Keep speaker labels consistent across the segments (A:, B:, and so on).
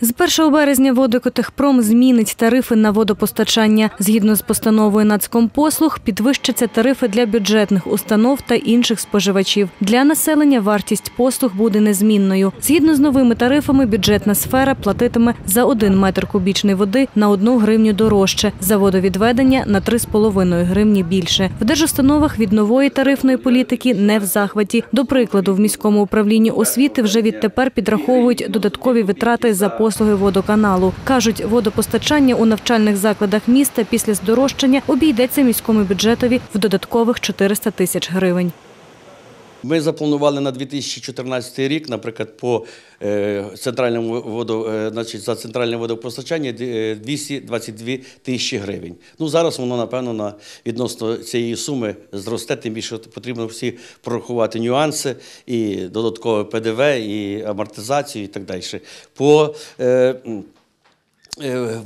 A: З 1 березня водокотехпром змінить тарифи на водопостачання. Згідно з постановою Нацкомпослуг підвищаться тарифи для бюджетних установ та інших споживачів. Для населення вартість послуг буде незмінною. Згідно з новими тарифами, бюджетна сфера платитиме за 1 метр кубічної води на 1 гривню дорожче, за водовідведення на 3,5 гривні більше. В держустановах від нової тарифної політики не в захваті. До прикладу, в міському управлінні освіти вже відтепер підраховують додаткові витрати за послуги водоканалу. Кажуть, водопостачання у навчальних закладах міста після здорожчання обійдеться міському бюджетові в додаткових 400 тисяч гривень.
B: Ми запланували на 2014 рік, наприклад, по е, центральному воду, е, значить, за центральне водопостачання е, 222 тисячі гривень. Ну зараз воно напевно на відносно цієї суми зросте, тим більше потрібно всі прорахувати нюанси і додаткове ПДВ, і амортизацію, і так далі. По е, е,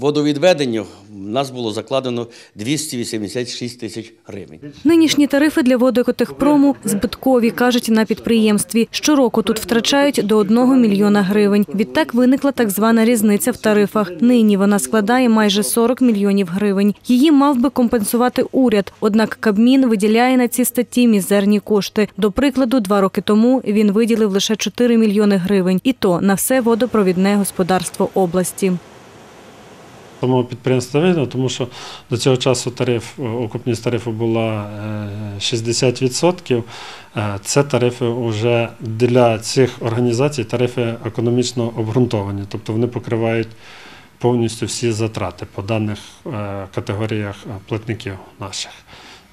B: водовідведенню в нас було закладено 286 тисяч гривень.
A: Нинішні тарифи для водокотехпрому збиткові, кажуть на підприємстві. Щороку тут втрачають до 1 мільйона гривень. Відтак виникла так звана різниця в тарифах. Нині вона складає майже 40 мільйонів гривень. Її мав би компенсувати уряд. Однак Кабмін виділяє на ці статті мізерні кошти. До прикладу, два роки тому він виділив лише 4 мільйони гривень. І то на все водопровідне господарство області.
C: Тому підприємство вигідно, тому що до цього часу тариф, окупність тарифу була е, 60%. Е, Це тарифи вже для цих організацій тарифи економічно обґрунтовані, тобто вони покривають повністю всі затрати по даних е, категоріях е, платників наших.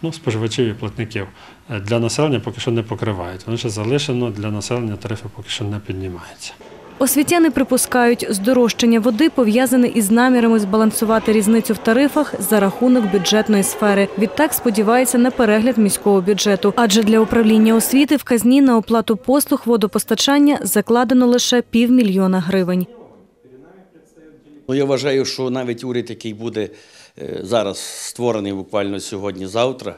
C: Ну, споживачів і платників Е, для населення поки що не покривають. Воно ще залишено для населення тарифи поки що не піднімаються.
A: Освітяни припускають, здорожчання води пов'язане із намірами збалансувати різницю в тарифах за рахунок бюджетної сфери. Відтак сподіваються на перегляд міського бюджету. Адже для управління освіти в казні на оплату послуг водопостачання закладено лише півмільйона гривень.
B: Ну, я вважаю, що навіть уряд, який буде е, зараз створений буквально сьогодні-завтра,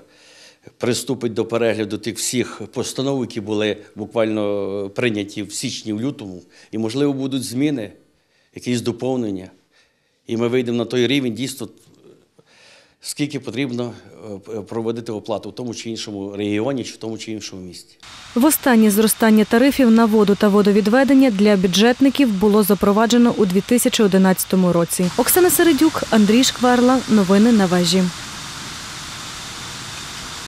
B: приступить до перегляду тих всіх постанов, які були буквально прийняті в січні, в лютому, і, можливо, будуть зміни, якісь доповнення. І ми вийдемо на той рівень дійсно, скільки потрібно е, проводити оплату в тому чи іншому регіоні, чи в тому чи іншому місті.
A: Востаннє зростання тарифів на воду та водовідведення для бюджетників було запроваджено у 2011 році. Оксана Середюк, Андрій Шкварла. Новини на вежі.